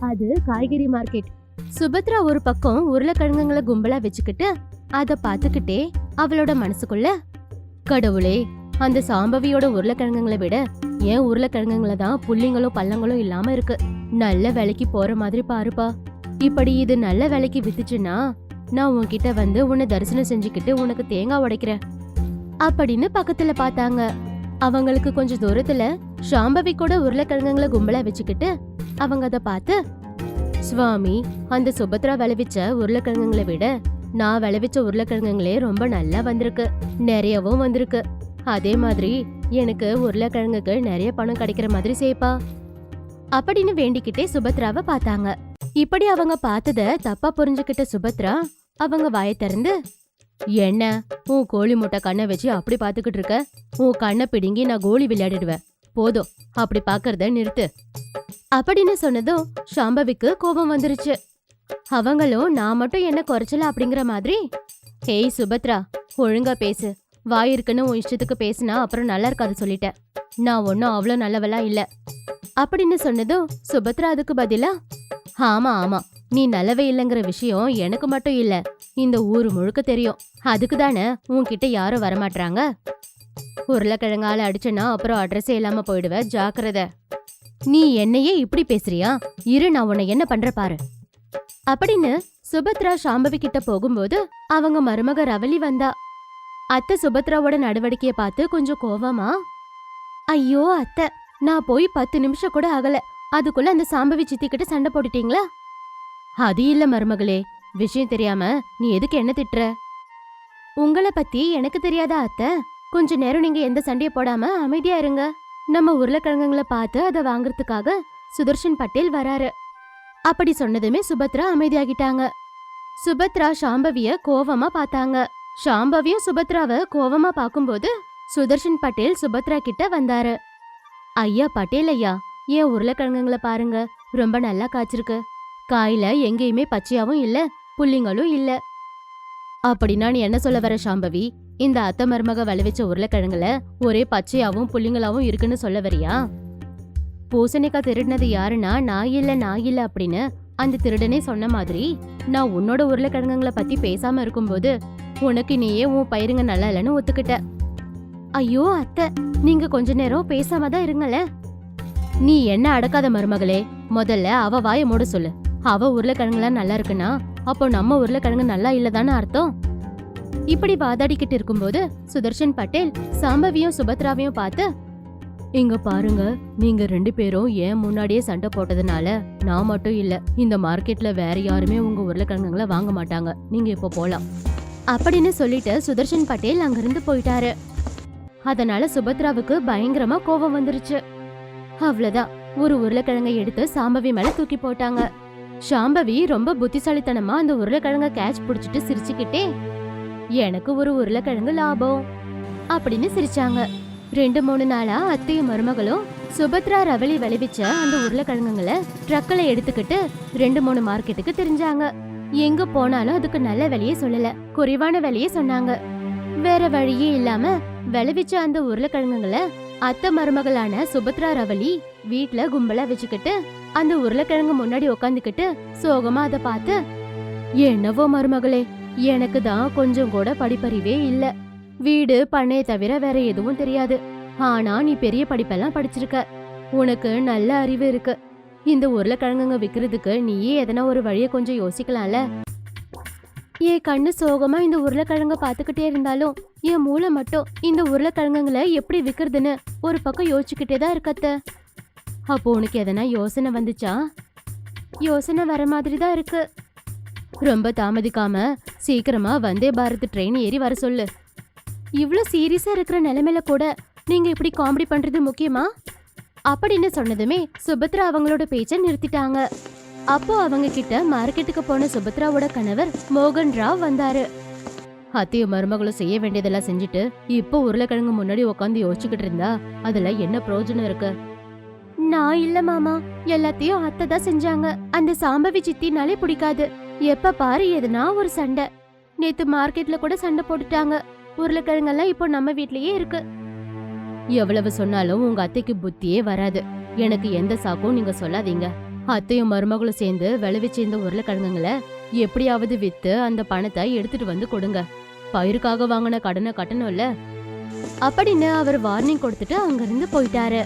அது காய்கறி மார்க்கெட். சுபத்ரா ஒரு பக்கம் உருளைக்கிழங்குங்களை கும்பலா வச்சுக்கிட்டு அதை பார்த்துக்கிட்டே அவளோட மனசுக்குள்ள கடவுளே அந்த சாம்பவியோட உருளைக்கிழங்குங்களை விட ஏன் உருளைக்கிழங்குங்களை தான் புள்ளிங்களும் பள்ளங்களும் இல்லாம இருக்கு. நல்ல விலைக்கு போற மாதிரி பாருப்பா. இப்படி இது நல்ல விலைக்கு வித்துச்சுன்னா நான் உன்கிட்ட வந்து உன்னை தரிசனம் செஞ்சுக்கிட்டு உனக்கு தேங்காய் உடைக்கிறேன். அப்படின்னு பக்கத்துல பார்த்தாங்க. அவங்களுக்கு கொஞ்சம் தூரத்துல சாம்பவி கூட உருளைக்கிழங்குங்களை கும்பலா வச்சுக்கிட்டு அவங்க அதை பார்த்து சுவாமி அந்த சுபத்ரா விளைவிச்ச உருளைக்கிழங்குங்களை விட நான் விளைவிச்ச உருளைக்கிழங்குங்களே ரொம்ப நல்லா வந்திருக்கு. நிறையவும் வந்திருக்கு. அதே மாதிரி எனக்கு உருளைக்கிழங்குக்கு நிறைய பணம் கிடைக்கிற மாதிரி சேப்பா அப்படின்னு வேண்டிக்கிட்டே சுபத்ராவை பார்த்தாங்க. இப்படி அவங்க பார்த்தத தப்பா புரிஞ்சுக்கிட்ட சுபத்ரா அவங்க வாயை திறந்து என்ன உன் கோழி முட்டை கண்ணை வச்சு அப்படி பாத்துக்கிட்டு இருக்க? உன் கண்ணை பிடுங்கி நான் கோழி விளையாடிடுவேன். போதும் அப்படி பாக்குறத நிறுத்து. அப்படின்னு சொன்னதும் சாம்பவிக்கு கோபம் வந்துருச்சு. அவங்களும் நான் மட்டும் என்ன குறைச்சல? அப்படிங்கிற மாதிரி ஹேய் சுபத்ரா ஒழுங்கா பேசு. வாய் இருக்குன்னு உன் இஷ்டத்துக்கு பேசினா அப்புறம் நல்லா இருக்காது சொல்லிட்டேன். நான் ஒன்றும் அவ்வளோ நல்லவளா இல்லை. அப்படின்னு சொன்னதும் சுபத்ரா அதுக்கு பதிலா ஆமா ஆமா. நீ நல்லவே இல்லைங்கிற விஷயம் எனக்கு மட்டும் இல்ல. இந்த ஊர் முழுக்க தெரியும். அதுக்கு தானே உன்கிட்ட யாரும் வரமாட்டாங்க உருளைக்கிழங்கால அடிச்சனா அப்புறம் அட்ரஸே இல்லாம போயிடுவ. ஜாக்கிரத. நீ என்னையே இப்படி பேசுறியா? இரு நான் உன்னை என்ன பண்ற பாரு. அப்படின்னு சுபத்ரா சாம்பவி கிட்ட போகும்போது அவங்க மருமக ரவலி வந்தா. அத்தை சுபத்ராவோட நடவடிக்கைய பார்த்து கொஞ்சம் கோவமா ஐயோ அத்தை நான் போய் பத்து நிமிஷம் கூட ஆகல. அதுக்குள்ள அந்த சாம்பவி சித்தி கிட்ட சண்டை போட்டுட்டீங்களா? அது இல்ல மருமகளே விஷயம் தெரியாம நீ எதுக்கு என்ன திட்டுற? உங்களை பத்தி எனக்கு தெரியாதா அத்தை? கொஞ்ச நேரம் நீங்க எந்த சண்டையை போடாம அமைதியா இருங்க. நம்ம உருளைக்கிழங்குங்களை பார்த்து அதை வாங்குறதுக்காக சுதர்ஷன் பட்டேல் வராரு. அப்படி சொன்னதுமே சுபத்ரா அமைதியாகிட்டாங்க. சுபத்ரா சாம்பவிய கோவமா பார்த்தாங்க. சாம்பவியும் சுபத்ராவை கோவமா பார்க்கும்போது சுதர்ஷன் பட்டேல் சுபத்ரா கிட்ட வந்தாரு. ஐயா பட்டேல் ஐயா ஏன் உருளைக்கிழங்குங்களை பாருங்க. ரொம்ப நல்லா காய்ச்சிருக்கு. காயில எங்கேயுமே பச்சையாவும் இல்ல புள்ளிங்களும் இல்ல. அப்படின்னா நீ என்ன சொல்ல வர சாம்பவி இந்த அத்தை மருமக விளைவிச்ச உருளைக்கிழங்குல ஒரே பச்சையாவும் புள்ளிங்களாவும் இருக்குன்னு சொல்ல வரியா? பூசணிக்காய் திருடினது யாருன்னா நான் இல்ல நான் இல்ல அப்படின்னு அந்த திருடனே சொன்ன மாதிரி நான் உன்னோட உருளைக்கிழங்குங்களை பத்தி பேசாம இருக்கும்போது உனக்கு நீயே உன் பயிருங்க நல்லா இல்லைன்னு ஒத்துக்கிட்ட. ஐயோ அத்தை நீங்க கொஞ்ச நேரம் பேசாம தான் இருங்களே. நீ என்ன அடக்காத மருமகளே? முதல்ல அவ வாய மூட சொல்லு. அவ உருளைக்கிழங்குலாம் நல்லா இருக்குன்னா அப்போ நம்ம உருளைக்கிழங்கு நல்லா இல்லதான்னு அர்த்தம்? இப்படி வாதாடிக்கிட்டு இருக்கும்போது சுதர்ஷன் பட்டேல் சாம்பவியும் சுபத்ராவையும் பார்த்து இங்க பாருங்க நீங்க ரெண்டு பேரும் ஏன் முன்னாடியே சண்டை போட்டதுனால நான் மட்டும் இல்ல இந்த மார்க்கெட்ல வேற யாருமே உங்க உருளைக்கிழங்குகளை வாங்க மாட்டாங்க. நீங்க இப்போ போலாம். அப்படின்னு சொல்லிட்டு சுதர்ஷன் பட்டேல் அங்கிருந்து போயிட்டாரு. அதனால சுபத்ராவுக்கு பயங்கரமா கோபம் வந்துருச்சு. அவ்வளவுதான். ஒரு உருளைக்கிழங்கை எடுத்து சாம்பவி மேல தூக்கி போட்டாங்க. சாம்பவி ரொம்ப புத்திசாலித்தனமா அந்த உருளைக்கிழங்க கேட்ச் புடிச்சிட்டு சிரிச்சுக்கிட்டே எனக்கு ஒரு உருளைக்கிழங்கு லாபம் அப்படின்னு சிரிச்சாங்க. ரெண்டு மூணு நாளா அத்தையும் மருமகளும் சுபத்ரா ரவளி விளைவிச்ச அந்த உருளைக்கிழங்குங்களை ட்ரக்கில் எடுத்துக்கிட்டு ரெண்டு மூணு மார்க்கெட்டுக்கு தெரிஞ்சாங்க. எங்க போனாலும் அதுக்கு நல்ல விலையே சொல்லல. குறைவான விலையே சொன்னாங்க. வேற வழியே இல்லாம விளைவிச்ச அந்த உருளைக்கிழங்குங்களை அத்தை மருமகளான சுபத்ரா ரவளி வீட்ல கும்பலா வச்சுக்கிட்டு அந்த உருளைக்கிழங்கு முன்னாடி உக்காந்துக்கிட்டு சோகமா அதை பார்த்து என்னவோ மருமகளே எனக்கு தான் கொஞ்சம் கூட படிப்பறிவே இல்ல. வீடு பண்ணைய தவிர வேற எதுவும் தெரியாது. ஆனா நீ பெரிய படிப்பெல்லாம் படிச்சிருக்க. உனக்கு நல்ல அறிவு இருக்கு. இந்த உருளைக்கிழங்குங்க விக்கிறதுக்கு நீயே எதனா ஒரு வழியை கொஞ்சம் யோசிக்கலாம்ல? என் கண்ணு சோகமா இந்த உருளைக்கிழங்க பாத்துக்கிட்டே இருந்தாலும் என் மூளை மட்டும் இந்த உருளைக்கிழங்குங்களை எப்படி விக்கிறதுன்னு ஒரு பக்கம் யோசிச்சுக்கிட்டே தான் இருக்கத்த அப்போ உனக்கு எதனா யோசனை வந்துச்சா? யோசனை வர மாதிரி தான் இருக்கு. ரொம்ப தாமதிக்காம சீக்கிரமா வந்தே பாரத் ட்ரெயின் ஏறி வர சொல்லு. இவ்வளோ சீரியஸா இருக்கிற நிலைமையில கூட நீங்க இப்படி காமெடி பண்றது முக்கியமா? அப்படின்னு சொன்னதுமே சுபத்ரா அவங்களோட பேச்சை நிறுத்திட்டாங்க. அப்போ அவங்க கிட்ட மார்க்கெட்டுக்கு போன சுபத்ராவோட கணவர் மோகன் ராவ் வந்தாரு. அத்தையும் மருமகளும் செய்ய வேண்டியதெல்லாம் செஞ்சுட்டு இப்போ உருளைக்கிழங்கு முன்னாடி உட்காந்து யோசிச்சுக்கிட்டு இருந்தா அதுல என்ன பிரயோஜனம் இருக்கு? நான் இல்ல மாமா. எல்லாத்தையும் அத்தை தான் செஞ்சாங்க. அந்த சாம்பவி சித்தினாலே பிடிக்காது. எப்ப பாரு எதுனா ஒரு சண்டை. நேத்து மார்க்கெட்ல கூட சண்டை போட்டுட்டாங்க. உருளைக்கிழங்கெல்லாம் இப்போ நம்ம வீட்லயே இருக்கு. எவ்வளவு சொன்னாலும் உங்க அத்தைக்கு புத்தியே வராது. எனக்கு எந்த சாக்கும் நீங்க சொல்லாதீங்க. அத்தையும் மருமகளும் சேர்ந்து விளைவிச்ச இந்த உருளைக்கிழங்குங்களை எப்படியாவது வித்து அந்த பணத்தை எடுத்துட்டு வந்து கொடுங்க. பயிருக்காக வாங்கின கடனை கட்டணும்ல. அப்படின்னு அவர் வார்னிங் கொடுத்துட்டு அங்கிருந்து போயிட்டாரு.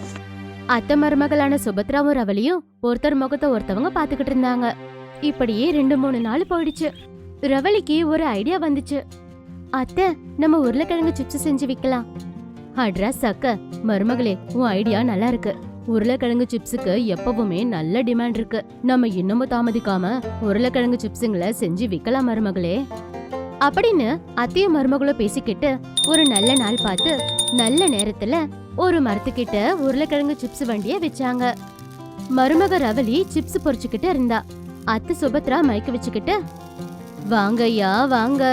அத்தை மருமகளான சுபத்ராவும் ரவலியும் ஒருத்தர் முகத்தை ஒருத்தவங்க பாத்துக்கிட்டு இருந்தாங்க. இப்படியே ரெண்டு மூணு நாள் போயிடுச்சு. ரவளிக்கு ஒரு ஐடியா வந்துச்சு. அத்தை நம்ம உருளைக்கிழங்கு சிப்ஸ் செஞ்சு விக்கலாம். அட்ரா சக்க மருமகளே உன் ஐடியா நல்லா இருக்கு. உருளைக்கிழங்கு சிப்ஸுக்கு எப்பவுமே நல்ல டிமாண்ட் இருக்கு. நம்ம இன்னமும் தாமதிக்காம உருளைக்கிழங்கு சிப்ஸுங்களை செஞ்சு விக்கலாம் மருமகளே. அப்படின்னு அத்தையும் மருமகளும் பேசிக்கிட்டு ஒரு நல்ல நாள் பார்த்து நல்ல நேரத்துல ஒரு மரத்துக்கிட்ட உருளைக்கிழங்கு சிப்ஸ் வண்டிய வச்சாங்க. மருமக ரவலி சிப்ஸ் பொறிச்சுக்கிட்டு இருந்தா. அத்தை சுபத்ரா மயக்க வச்சுக்கிட்டு வாங்க ஐயா வாங்க.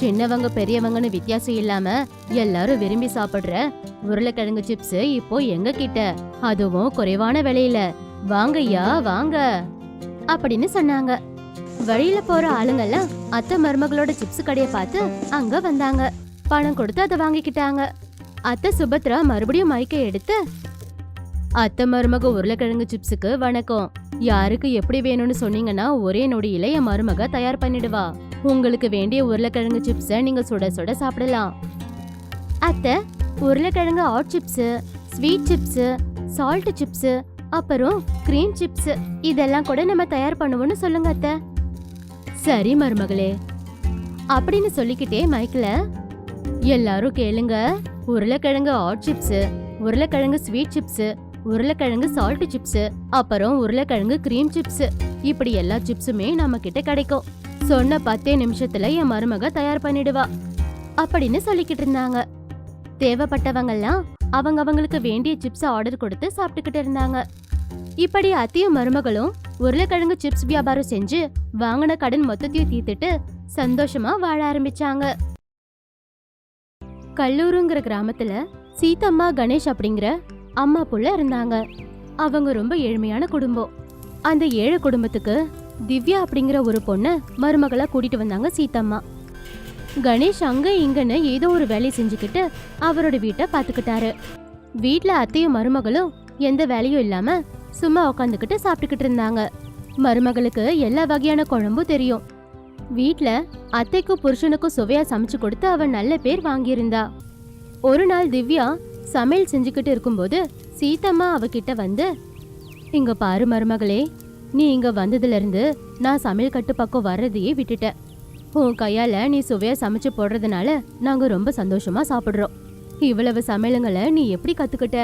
சின்னவங்க பெரியவங்கன்னு வித்தியாசம் இல்லாம எல்லாரும் விரும்பி சாப்பிடுற உருளைக்கிழங்கு சிப்ஸ் இப்போ எங்க கிட்ட அதுவும் குறைவான விலையில. வாங்கய்யா வாங்க. அப்படின்னு சொன்னாங்க. வழியில போற ஆளுங்கெல்லாம் அத்தை மருமகளோட சிப்ஸ் கடைய பார்த்து அங்க வந்தாங்க. பணம் கொடுத்து அதை வாங்கிக்கிட்டாங்க. அத்தை சுபத்ரா மறுபடியும் மைக்கை எடுத்து அத்தை மருமக உருளைக்கிழங்கு சிப்ஸுக்கு வணக்கம். யாருக்கு எப்படி வேணும்னு சொன்னீங்கன்னா ஒரே நொடியில என் மருமக தயார் பண்ணிடுவா. உங்களுக்கு வேண்டிய உருளைக்கிழங்கு சிப்ஸை நீங்க சுட சுட சாப்பிடலாம். அத்தை உருளைக்கிழங்கு hot chips sweet chips salt chips அப்புறம் கிரீம் சிப்ஸ் இதெல்லாம் கூட நம்ம தயார் பண்ணுவோம்னு சொல்லுங்க அத்தை. சரி மருமகளே. அப்படின்னு சொல்லிக்கிட்டே மைக்ல எல்லாரும் கேளுங்க. உருளைக்கிழங்கு ஆட் சிப்ஸ் உருளைக்கிழங்கு ஸ்வீட் சிப்ஸ் உருளைக்கிழங்கு சால்ட் சிப்ஸ் அப்புறம் உருளைக்கிழங்கு கிரீம் சிப்ஸ் இப்படி எல்லா சிப்ஸுமே நம்ம கிட்ட கிடைக்கும். சொன்ன பத்தே நிமிஷத்துல என் மருமக தயார் பண்ணிடுவா. அப்படின்னு சொல்லிக்கிட்டு இருந்தாங்க. தேவைப்பட்டவங்கெல்லாம் அவங்க அவங்களுக்கு வேண்டிய சிப்ஸ் ஆர்டர் கொடுத்து சாப்பிட்டுக்கிட்டு இருந்தாங்க. இப்படி அத்தையும் மருமகளும் உருளைக்கிழங்கு சிப்ஸ் வியாபாரம் செஞ்சு வாங்கின கடன் மொத்தத்தையும் தீர்த்துட்டு சந்தோஷமா வாழ ஆரம்பிச்சாங்க. கல்லூருங்கிற கிராமத்துல சீதம்மா கணேஷ் அப்படிங்கிற அம்மா புள்ள இருந்தாங்க. அவங்க ரொம்ப ஏழ்மையான குடும்பம். அந்த ஏழை குடும்பத்துக்கு திவ்யா அப்படிங்கிற ஒரு பொண்ணை மருமகளா கூட்டிட்டு வந்தாங்க சீத்தம்மா கணேஷ் அங்க இங்கன்னு ஏதோ ஒரு வேலையை செஞ்சுக்கிட்டு அவரோட வீட்டை பாத்துக்கிட்டாரு வீட்டில் அத்தையும் மருமகளும் எந்த வேலையும் இல்லாம சும்மா உக்காந்துக்கிட்டு சாப்பிட்டுக்கிட்டு இருந்தாங்க. மருமகளுக்கு எல்லா வகையான குழம்பும் தெரியும். வீட்ல அத்தைக்கும் புருஷனுக்கும் சுவையா சமைச்சு கொடுத்து அவன் நல்ல பேர் வாங்கியிருந்தா. ஒரு நாள் திவ்யா சமையல் செஞ்சுக்கிட்டு இருக்கும்போது சீதம்மா அவகிட்ட வந்து இங்க பாரு மருமகளே நீ இங்க வந்ததுலேருந்து நான் சமையல் கட்டு பக்கம் வர்றதையே விட்டுட்டேன். உன் கையால நீ சுவையா சமைச்சு போடுறதுனால நாங்க ரொம்ப சந்தோஷமா சாப்பிடுறோம். இவ்வளவு சமையலுங்களை நீ எப்படி கத்துக்கிட்ட?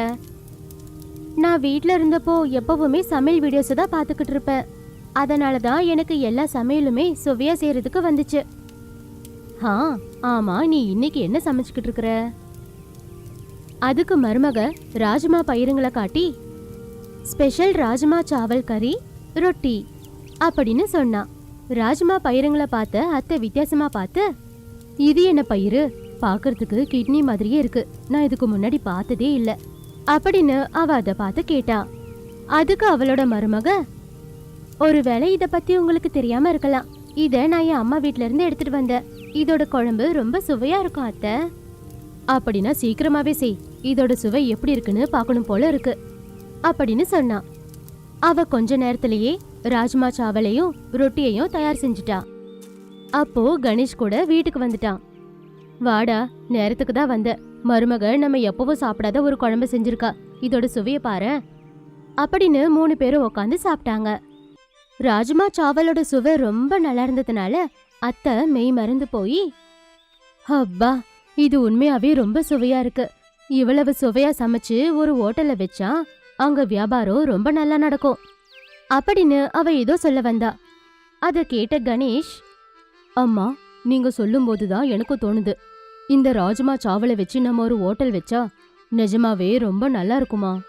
நான் வீட்டில் இருந்தப்போ எப்பவுமே சமையல் வீடியோஸை தான் பார்த்துக்கிட்டு இருப்பேன். அதனால தான் எனக்கு எல்லா சமையலுமே சுவையாக செய்கிறதுக்கு வந்துச்சு. ஆ ஆமாம் நீ இன்னைக்கு என்ன சமைச்சிக்கிட்டு இருக்கிற? அதுக்கு மருமக ராஜ்மா பயிருங்களை காட்டி ஸ்பெஷல் ராஜ்மா சாவல் கறி ரொட்டி அப்படின்னு சொன்னான் ராஜ்மா பயிருங்களை பார்த்த அத்தை வித்தியாசமா பார்த்து இது என்ன பயிறு? பார்க்கறதுக்கு கிட்னி மாதிரியே இருக்கு. நான் இதுக்கு முன்னாடி பார்த்ததே இல்லை. அப்படின்னு அவ அதை பார்த்து கேட்டா. அதுக்கு அவளோட மருமக ஒருவேளை இதை பத்தி உங்களுக்கு தெரியாம இருக்கலாம். இதை நான் என் அம்மா வீட்ல இருந்து எடுத்துட்டு வந்தேன். இதோட குழம்பு ரொம்ப சுவையா இருக்கும் அத்தை. அப்படின்னா சீக்கிரமாவே செய். இதோட சுவை எப்படி இருக்குன்னு பார்க்கணும் போல இருக்கு. அப்படின்னு சொன்னான் அவ கொஞ்ச நேரத்திலேயே ராஜ்மா சாவலையும் ரொட்டியையும் தயார் செஞ்சுட்டா. அப்போ கணேஷ் கூட வீட்டுக்கு வந்துட்டான். வாடா நேரத்துக்கு தான் வந்த. மருமக நம்ம எப்பவும் சாப்பிடாத ஒரு குழம்பு செஞ்சிருக்கா. இதோட சுவையை பாரு. அப்படின்னு மூணு பேரும் உட்காந்து சாப்பிட்டாங்க. ராஜ்மா சாவலோட சுவை ரொம்ப நல்லா இருந்ததுனால அத்தை மெய் மறந்து போய் அப்பா இது உண்மையாவே ரொம்ப சுவையா இருக்கு. இவ்வளவு சுவையா சமைச்சு ஒரு ஹோட்டல்ல வச்சா அங்க வியாபாரம் ரொம்ப நல்லா நடக்கும். அப்படின்னு அவ ஏதோ சொல்ல வந்தா. அத கேட்ட கணேஷ் அம்மா நீங்க சொல்லும்போது தான் எனக்கும் தோணுது. இந்த ராஜ்மா சாவலை வச்சு நம்ம ஒரு ஹோட்டல் வச்சா நிஜமாவே ரொம்ப நல்லா இருக்குமா?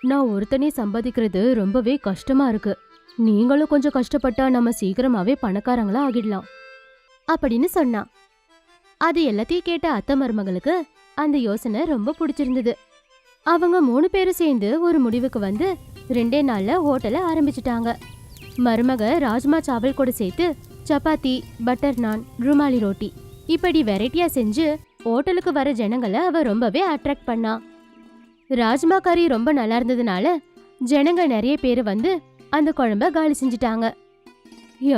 நான் ஒருத்தனே சம்பாதிக்கிறது ரொம்பவே கஷ்டமா இருக்கு. நீங்களும் கொஞ்சம் கஷ்டப்பட்டா நம்ம சீக்கிரமாவே பணக்காரங்களா ஆகிடலாம். அப்படின்னு சொன்னான் அது எல்லாத்தையும் கேட்ட அத்தை மருமகளுக்கு அந்த யோசனை ரொம்ப பிடிச்சிருந்தது. அவங்க மூணு பேரும் சேர்ந்து ஒரு முடிவுக்கு வந்து ரெண்டே நாள்ல ஹோட்டலை ஆரம்பிச்சிட்டாங்க. மருமக ராஜ்மா சாவல் கூட சேர்த்து சப்பாத்தி பட்டர் நான் ருமாலி ரோட்டி இப்படி வெரைட்டியா செஞ்சு ஹோட்டலுக்கு வர ஜனங்களை அவ ரொம்பவே அட்ராக்ட் பண்ணா. ராஜ்மா கறி ரொம்ப நல்லா இருந்ததுனால ஜனங்க நிறைய பேர் வந்து அந்த குழம்ப காலி செஞ்சுட்டாங்க.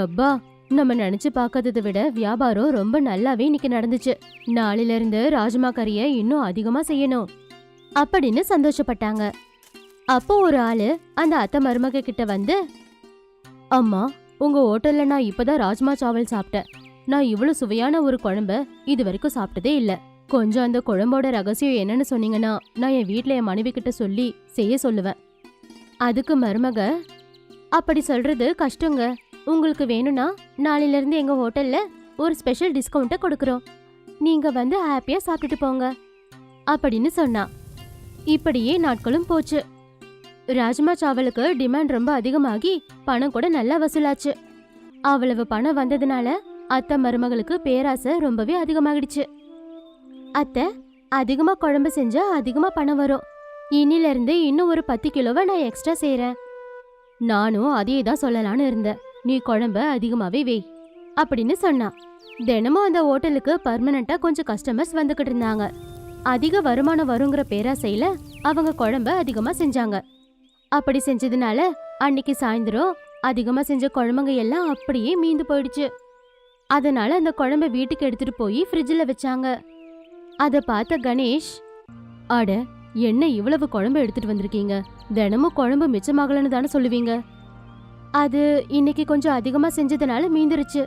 எப்பா நம்ம நினைச்சு பார்க்கறதை விட வியாபாரம் ரொம்ப நல்லாவே இன்னைக்கு நடந்துச்சு. நாளையில இருந்து ராஜ்மா கறிய இன்னும் அதிகமா செய்யணும். அப்படின்னு சந்தோஷப்பட்டாங்க. அப்போ ஒரு ஆளு அந்த அத்தை மருமக கிட்ட வந்து அம்மா உங்க ஹோட்டல்ல நான் இப்பதான் ராஜ்மா சாவல் சாப்பிட்டேன். நான் இவ்வளவு சுவையான ஒரு குழம்ப இது வரைக்கும் சாப்பிட்டதே இல்ல. கொஞ்சம் அந்த குழம்போட ரகசியம் என்னன்னு சொன்னீங்கன்னா நான் என் வீட்டுல என் மனைவி கிட்ட சொல்லி செய்ய சொல்லுவேன். அதுக்கு மருமக அப்படி சொல்றது கஷ்டங்க. உங்களுக்கு வேணும்னா நாளையிலேருந்து எங்கள் ஹோட்டலில் ஒரு ஸ்பெஷல் டிஸ்கவுண்ட்டை கொடுக்குறோம். நீங்கள் வந்து ஹாப்பியாக சாப்பிட்டுட்டு போங்க அப்படின்னு சொன்னா இப்படியே நாட்களும் போச்சு. ராஜ்மா சாவலுக்கு டிமாண்ட் ரொம்ப அதிகமாகி பணம் கூட நல்லா வசூலாச்சு. அவ்வளவு பணம் வந்ததுனால அத்தை மருமகளுக்கு பேராசை ரொம்பவே அதிகமாகிடுச்சு. அத்தை அதிகமாக குழம்பு செஞ்சால் அதிகமாக பணம் வரும். இன்னிலிருந்து இன்னும் ஒரு பத்து கிலோவை நான் எக்ஸ்ட்ரா செய்கிறேன் நானும் அதே தான் சொல்லலான்னு இருந்தேன். நீ குழம்ப அதிகமாவே வை அப்படின்னு சொன்னா. தினமும் அந்த ஹோட்டலுக்கு பர்மனண்டா கொஞ்சம் கஸ்டமர்ஸ் வந்துகிட்டு இருந்தாங்க. அதிக வருமானம் வருங்கிற பேராசையில அவங்க குழம்ப அதிகமா செஞ்சாங்க. அப்படி செஞ்சதுனால அன்னைக்கு சாயந்தரம் அதிகமா செஞ்ச குழம்புங்க எல்லாம் அப்படியே மீந்து போயிடுச்சு. அதனால அந்த குழம்ப வீட்டுக்கு எடுத்துட்டு போய் ஃப்ரிட்ஜில் வச்சாங்க. அதை பார்த்த கணேஷ் அட என்ன இவ்வளவு குழம்பு எடுத்துட்டு வந்திருக்கீங்க? தினமும் குழம்பு மிச்சமாகலன்னு தானே சொல்லுவீங்க? அது இன்னைக்கு கொஞ்சம் அதிகமா செஞ்சதுனால மீந்துருச்சு.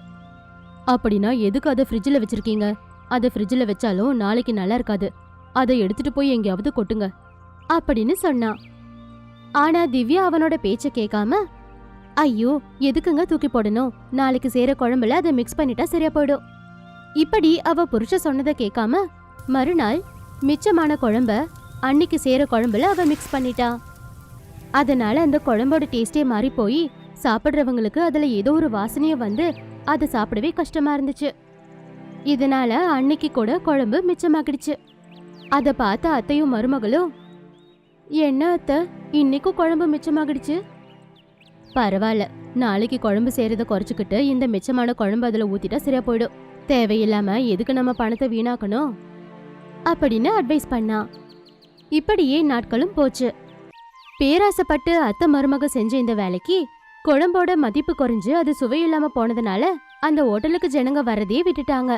அப்படின்னா எதுக்கு அதை ஃப்ரிட்ஜில் வச்சிருக்கீங்க? அதை ஃப்ரிட்ஜில் வச்சாலும் நாளைக்கு நல்லா இருக்காது. அதை எடுத்துட்டு போய் எங்கேயாவது கொட்டுங்க. அப்படின்னு சொன்னான் ஆனா திவ்யா அவனோட பேச்ச கேட்காம ஐயோ எதுக்குங்க தூக்கி போடணும்? நாளைக்கு சேர குழம்புல அதை மிக்ஸ் பண்ணிட்டா சரியா போயிடும். இப்படி அவ புருஷ சொன்னதை கேட்காம மறுநாள் மிச்சமான குழம்ப அன்னைக்கு சேர குழம்புல அவ மிக்ஸ் பண்ணிட்டா. அதனால அந்த குழம்போட டேஸ்டே மாறி போய் சாப்பிடுறவங்களுக்கு அதுல ஏதோ ஒரு வாசனைய வந்து அதை சாப்பிடவே கஷ்டமா இருந்துச்சு. இதனால அன்னைக்கு கூட குழம்பு மிச்சமாகிடுச்சு அதை பார்த்த அத்தையும் மருமகளும் என்ன அத்தை இன்னைக்கும் குழம்பு மிச்சமாகிடுச்சு பரவாயில்ல நாளைக்கு குழம்பு செய்யறத குறைச்சிக்கிட்டு இந்த மிச்சமான குழம்பு அதில் ஊத்திட்டா சரியா போயிடும். தேவையில்லாம எதுக்கு நம்ம பணத்தை வீணாக்கணும்? அப்படின்னு அட்வைஸ் பண்ணா. இப்படியே நாட்களும் போச்சு. பேராசைப்பட்டு அத்தை மருமக செஞ்ச இந்த வேலைக்கு குழம்போட மதிப்பு குறைஞ்சு அது சுவையில்லாம போனதுனால அந்த ஹோட்டலுக்கு ஜனங்க வரதே விட்டுட்டாங்க.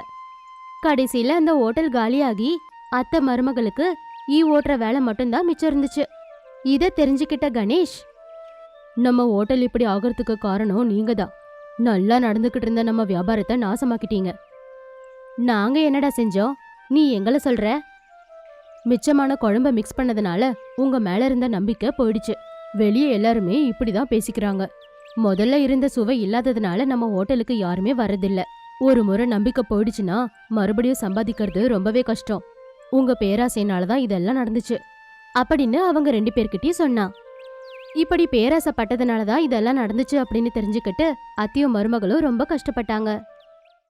கடைசியில அந்த ஹோட்டல் காலியாகி அத்தை மருமகளுக்கு ஈ ஓட்டுற வேலை மட்டும்தான் மிச்சம் இருந்துச்சு. இதை தெரிஞ்சுக்கிட்ட கணேஷ் நம்ம ஹோட்டல் இப்படி ஆகிறதுக்கு காரணம் நீங்க தான் நல்லா நடந்துகிட்டு இருந்த நம்ம வியாபாரத்தை நாசமாக்கிட்டீங்க. நாங்க என்னடா செஞ்சோம்? நீ எங்களை சொல்ற? மிச்சமான குழம்ப மிக்ஸ் பண்ணதுனால உங்க மேல இருந்த நம்பிக்கை போயிடுச்சு. வெளியே எல்லாருமே இப்படிதான் பேசிக்கிறாங்க. முதல்ல இருந்த சுவை இல்லாததுனால நம்ம ஹோட்டலுக்கு யாருமே வரதில்ல ஒரு முறை நம்பிக்கை போயிடுச்சுன்னா மறுபடியும் சம்பாதிக்கிறது ரொம்பவே கஷ்டம். உங்க பேராசைனால தான் இதெல்லாம் நடந்துச்சு. அப்படின்னு அவங்க ரெண்டு பேர்கிட்டயும் சொன்னான். இப்படி பேராசைப்பட்டதுனால தான் இதெல்லாம் நடந்துச்சு அப்படின்னு தெரிஞ்சுக்கிட்டு அத்தியும் மருமகளும் ரொம்ப கஷ்டப்பட்டாங்க.